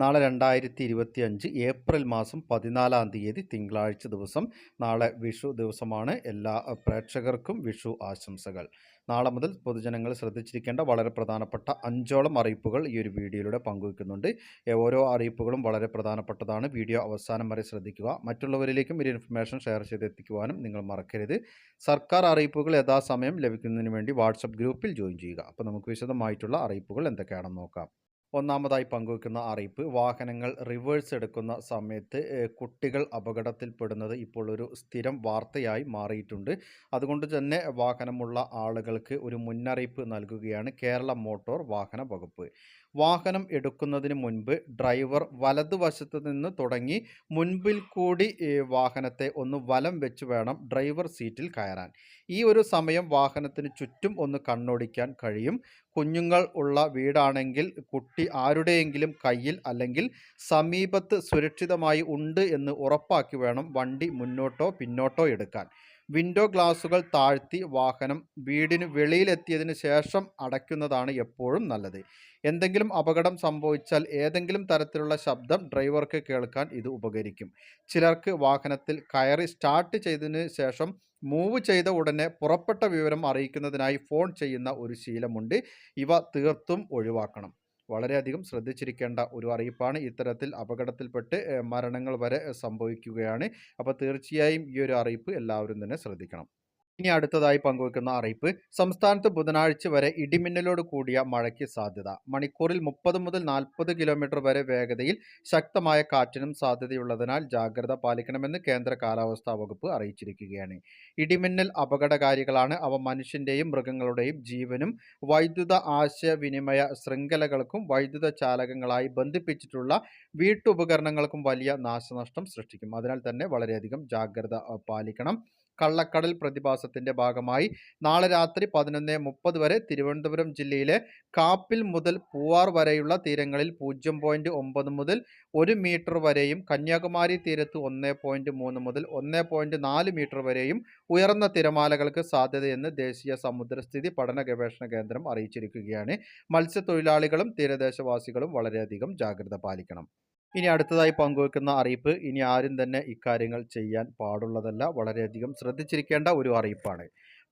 നാളെ രണ്ടായിരത്തി ഇരുപത്തി അഞ്ച് ഏപ്രിൽ മാസം പതിനാലാം തീയതി തിങ്കളാഴ്ച ദിവസം. നാളെ വിഷു ദിവസമാണ്. എല്ലാ പ്രേക്ഷകർക്കും വിഷു ആശംസകൾ. നാളെ മുതൽ പൊതുജനങ്ങൾ ശ്രദ്ധിച്ചിരിക്കേണ്ട വളരെ പ്രധാനപ്പെട്ട അഞ്ചോളം അറിയിപ്പുകൾ ഈ ഒരു വീഡിയോയിലൂടെ പങ്കുവയ്ക്കുന്നുണ്ട് ഓരോ അറിയിപ്പുകളും വളരെ പ്രധാനപ്പെട്ടതാണ്. വീഡിയോ അവസാനം വരെ ശ്രദ്ധിക്കുക. മറ്റുള്ളവരിലേക്കും ഒരു ഇൻഫർമേഷൻ ഷെയർ ചെയ്തെത്തിക്കുവാനും നിങ്ങൾ മറക്കരുത്. സർക്കാർ അറിയിപ്പുകൾ യഥാസമയം ലഭിക്കുന്നതിന് വേണ്ടി വാട്സപ്പ് ഗ്രൂപ്പിൽ ജോയിൻ ചെയ്യുക. അപ്പോൾ നമുക്ക് വിശദമായിട്ടുള്ള അറിയിപ്പുകൾ എന്തൊക്കെയാണെന്ന് നോക്കാം. ഒന്നാമതായി പങ്കുവെക്കുന്ന അറിയിപ്പ് വാഹനങ്ങൾ റിവേഴ്സ് എടുക്കുന്ന സമയത്ത് കുട്ടികൾ അപകടത്തിൽപ്പെടുന്നത് ഇപ്പോൾ ഒരു സ്ഥിരം വാർത്തയായി മാറിയിട്ടുണ്ട്. അതുകൊണ്ട് തന്നെ വാഹനമുള്ള ആളുകൾക്ക് ഒരു മുന്നറിയിപ്പ് നൽകുകയാണ് കേരള മോട്ടോർ വാഹന വകുപ്പ്. വാഹനം എടുക്കുന്നതിന് മുൻപ് ഡ്രൈവർ വലതുവശത്ത് നിന്ന് തുടങ്ങി മുൻപിൽ കൂടി വാഹനത്തെ ഒന്ന് വലം വെച്ച് വേണം ഡ്രൈവർ സീറ്റിൽ കയറാൻ. ഈ ഒരു സമയം വാഹനത്തിന് ചുറ്റും ഒന്ന് കണ്ണോടിക്കാൻ കഴിയും. കുഞ്ഞുങ്ങൾ ഉള്ള വീടാണെങ്കിൽ കുട്ടി ആരുടെയെങ്കിലും കയ്യിൽ അല്ലെങ്കിൽ സമീപത്ത് സുരക്ഷിതമായി ഉണ്ട് എന്ന് ഉറപ്പാക്കി വേണം വണ്ടി മുന്നോട്ടോ പിന്നോട്ടോ എടുക്കാൻ. വിൻഡോ ഗ്ലാസുകൾ താഴ്ത്തി വാഹനം വീടിന് വെളിയിലെത്തിയതിന് ശേഷം അടയ്ക്കുന്നതാണ് എപ്പോഴും നല്ലത്. എന്തെങ്കിലും അപകടം സംഭവിച്ചാൽ ഏതെങ്കിലും തരത്തിലുള്ള ശബ്ദം ഡ്രൈവർക്ക് കേൾക്കാൻ ഇത് ഉപകരിക്കും. ചിലർക്ക് വാഹനത്തിൽ കയറി സ്റ്റാർട്ട് ചെയ്തതിന് ശേഷം മൂവ് ചെയ്ത ഉടനെ പുറപ്പെട്ട വിവരം അറിയിക്കുന്നതിനായി ഫോൺ ചെയ്യുന്ന ഒരു ശീലമുണ്ട്. ഇവ തീർത്തും ഒഴിവാക്കണം. വളരെയധികം ശ്രദ്ധിച്ചിരിക്കേണ്ട ഒരു അറിയിപ്പാണ് ഇത്തരത്തിൽ അപകടത്തിൽപ്പെട്ട് മരണങ്ങൾ വരെ സംഭവിക്കുകയാണ്. അപ്പോൾ തീർച്ചയായും ഈ ഒരു അറിയിപ്പ് എല്ലാവരും തന്നെ ശ്രദ്ധിക്കണം. ഇനി അടുത്തതായി പങ്കുവെക്കുന്ന അറിയിപ്പ്. സംസ്ഥാനത്ത് ബുധനാഴ്ച വരെ ഇടിമിന്നലോട് കൂടിയ മഴയ്ക്ക് സാധ്യത. മണിക്കൂറിൽ മുപ്പത് മുതൽ നാൽപ്പത് കിലോമീറ്റർ വരെ വേഗതയിൽ ശക്തമായ കാറ്റിനും സാധ്യതയുള്ളതിനാൽ ജാഗ്രത പാലിക്കണമെന്ന് കേന്ദ്ര കാലാവസ്ഥാ വകുപ്പ് അറിയിച്ചിരിക്കുകയാണ്. ഇടിമിന്നൽ അപകടകാരികളാണ് അവ മനുഷ്യന്റെയും മൃഗങ്ങളുടെയും ജീവനും വൈദ്യുത ആശയവിനിമയ ശൃംഖലകൾക്കും വൈദ്യുത ചാലകങ്ങളായി ബന്ധിപ്പിച്ചിട്ടുള്ള വീട്ടുപകരണങ്ങൾക്കും വലിയ നാശനഷ്ടം സൃഷ്ടിക്കും. അതിനാൽ തന്നെ വളരെയധികം ജാഗ്രത പാലിക്കണം. കള്ളക്കടൽ പ്രതിഭാസത്തിന്റെ ഭാഗമായി നാളെ രാത്രി പതിനൊന്ന് മുപ്പത് വരെ തിരുവനന്തപുരം ജില്ലയിലെ കാപ്പിൽ മുതൽ പൂവാർ വരെയുള്ള തീരങ്ങളിൽ പൂജ്യം പോയിന്റ് ഒമ്പത് മുതൽ ഒരു മീറ്റർ വരെയും കന്യാകുമാരി തീരത്ത് ഒന്ന് പോയിന്റ് മൂന്ന് മുതൽ ഒന്ന് പോയിന്റ് നാല് മീറ്റർ വരെയും ഉയർന്ന തിരമാലകൾക്ക് സാധ്യതയെന്ന് ദേശീയ സമുദ്രസ്ഥിതി പഠന ഗവേഷണ കേന്ദ്രം അറിയിച്ചിരിക്കുകയാണ്. മത്സ്യത്തൊഴിലാളികളും തീരദേശവാസികളും വളരെയധികം ജാഗ്രത പാലിക്കണം. ഇനി അടുത്തതായി പങ്കുവെക്കുന്ന അറിയിപ്പ് ഇനി ആരും തന്നെ ഇക്കാര്യങ്ങൾ ചെയ്യാൻ പാടുള്ളതല്ല. വളരെയധികം ശ്രദ്ധിച്ചിരിക്കേണ്ട ഒരു അറിയിപ്പാണ്.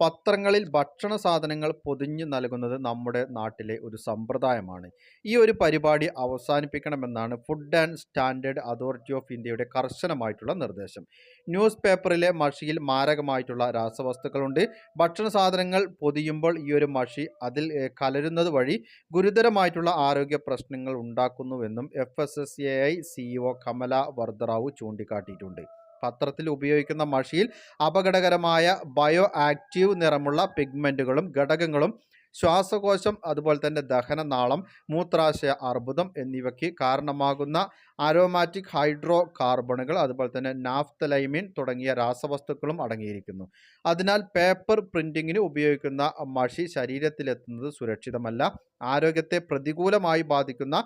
പത്രങ്ങളിൽ ഭക്ഷണ സാധനങ്ങൾ പൊതിഞ്ഞു നൽകുന്നത് നമ്മുടെ നാട്ടിലെ ഒരു സമ്പ്രദായമാണ്. ഈ ഒരു പരിപാടി അവസാനിപ്പിക്കണമെന്നാണ് food and standard authority of ഇന്ത്യയുടെ കർശനമായിട്ടുള്ള നിർദ്ദേശം. ന്യൂസ് പേപ്പറിലെ മഷിയിൽ മാരകമായിട്ടുള്ള രാസവസ്തുക്കളുണ്ട്. ഭക്ഷണ സാധനങ്ങൾ പൊതിയുമ്പോൾ ഈ ഒരു മഷി അതിൽ കലരുന്നത് വഴി ഗുരുതരമായിട്ടുള്ള ആരോഗ്യ പ്രശ്നങ്ങൾ ഉണ്ടാക്കുന്നുവെന്നും F S S A I CEO Kamala Vardharao ചൂണ്ടിക്കാട്ടിയിട്ടുണ്ട്. പത്രത്തിൽ ഉപയോഗിക്കുന്ന മഷിയിൽ അപകടകരമായ ബയോ ആക്റ്റീവ് നിറമുള്ള പിഗ്മെന്റുകളും ഘടകങ്ങളും ശ്വാസകോശം അതുപോലെ തന്നെ ദഹനനാളം മൂത്രാശയ അർബുദം എന്നിവയ്ക്ക് കാരണമാകുന്ന അരോമാറ്റിക് ഹൈഡ്രോ കാർബണുകൾ അതുപോലെ തന്നെ നാഫ്തലൈമിൻ തുടങ്ങിയ രാസവസ്തുക്കളും അടങ്ങിയിരിക്കുന്നു. അതിനാൽ പേപ്പർ പ്രിന്റിങ്ങിന് ഉപയോഗിക്കുന്ന മഷി ശരീരത്തിലെത്തുന്നത് സുരക്ഷിതമല്ല. ആരോഗ്യത്തെ പ്രതികൂലമായി ബാധിക്കുന്ന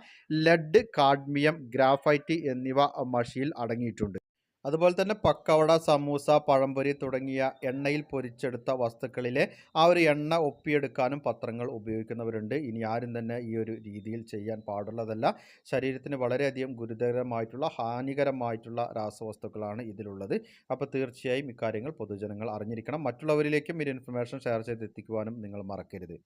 ലെഡ് കാഡ്മിയം ഗ്രാഫൈറ്റ് എന്നിവ മഷിയിൽ അടങ്ങിയിട്ടുണ്ട്. അതുപോലെ തന്നെ പക്കവട സമൂസ പഴംപൊരി തുടങ്ങിയ എണ്ണയിൽ പൊരിച്ചെടുത്ത വസ്തുക്കളിലെ ആ ഒരു എണ്ണ ഒപ്പിയെടുക്കാനും പത്രങ്ങൾ ഉപയോഗിക്കുന്നവരുണ്ട്. ഇനി ആരും തന്നെ ഈ ഒരു രീതിയിൽ ചെയ്യാൻ പാടുള്ളതല്ല. ശരീരത്തിന് വളരെയധികം ഗുരുതരമായിട്ടുള്ള ഹാനികരമായിട്ടുള്ള രാസവസ്തുക്കളാണ് ഇതിലുള്ളത്. അപ്പോൾ തീർച്ചയായും ഇക്കാര്യങ്ങൾ പൊതുജനങ്ങൾ അറിഞ്ഞിരിക്കണം. മറ്റുള്ളവരിലേക്കും ഈ ഇൻഫർമേഷൻ ഷെയർ ചെയ്ത് എത്തിക്കുവാനും നിങ്ങൾ മറക്കരുത്.